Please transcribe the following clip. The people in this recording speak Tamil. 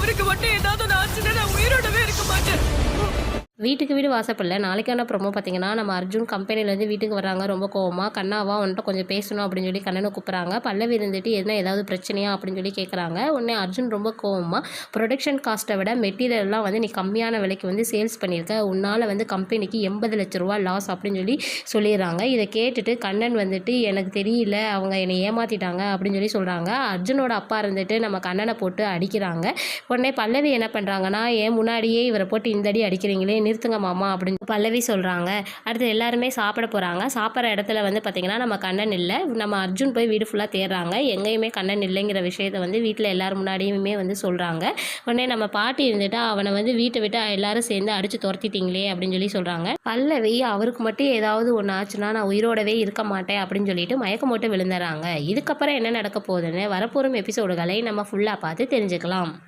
அவருக்கு மட்டும் ஏதாவது ஒன்று ஆச்சுன்னா வீட்டுக்கு வீடு வாசப்படல நாளைக்கான ப்ரொமோ பார்த்தீங்கன்னா நம்ம அர்ஜுன் கம்பெனிலேருந்து வீட்டுக்கு வராங்க ரொம்ப கோவமாக கண்ணாவா உன்ட்ட கொஞ்சம் பேசணும் அப்படின்னு சொல்லி கண்ணனை கூப்பிட்றாங்க. பல்லவி இருந்துட்டு என்ன ஏதாவது பிரச்சனையா? அப்படின்னு சொல்லி கேட்குறாங்க உடனே அர்ஜுன் ரொம்ப கோவமாக ப்ரொடக்ஷன் காஸ்ட்டை விட மெட்டீரியல்லாம் வந்து நீ கம்மியான விலைக்கு வந்து சேல்ஸ் பண்ணியிருக்க. உன்னால் வந்து கம்பெனிக்கு எண்பது லட்ச ரூபா லாஸ் அப்படின்னு சொல்லி சொல்லிடுறாங்க. இதை கேட்டுட்டு கண்ணன் வந்துட்டு எனக்கு தெரியல. அவங்க என்னை ஏமாற்றிட்டாங்க அப்படின்னு சொல்லி சொல்கிறாங்க அர்ஜுனோட அப்பா இருந்துட்டு நம்ம கண்ணனை போட்டு அடிக்கிறாங்க. உடனே பல்லவி என்ன பண்ணுறாங்கன்னா ஏன் முன்னாடியே இவரை போட்டு இந்த அடி அடிக்கிறீங்களேன்னு நிறுத்துங்க மாமா அப்படின்னு பல்லவி சொல்கிறாங்க அடுத்து எல்லாருமே சாப்பிட போகிறாங்க சாப்பிட்ற இடத்துல வந்து பார்த்திங்கன்னா நம்ம கண்ணன் இல்லை. நம்ம அர்ஜுன் போய் வீடு ஃபுல்லாக தேடுறாங்க. எங்கேயுமே கண்ணன் இல்லைங்கிற விஷயத்த வந்து வீட்டில் எல்லோரும் முன்னாடியுமே வந்து சொல்கிறாங்க உடனே நம்ம பாட்டி இருந்துட்டு அவனை வந்து வீட்டை விட்டு எல்லாரும் சேர்ந்து அடித்து துரத்திட்டீங்களே அப்படின்னு சொல்லி சொல்கிறாங்க பல்லவி அவருக்கு மட்டும் ஏதாவது ஒன்று ஆச்சுன்னா நான் உயிரோடவே இருக்க மாட்டேன் அப்படின்னு சொல்லிட்டு மயக்கம் போட்டு விழுந்துறாங்க. இதுக்கப்புறம் என்ன நடக்க போகுதுன்னு வரப்போகும் எபிசோடுகளை நம்ம ஃபுல்லாக பார்த்து தெரிஞ்சுக்கலாம்.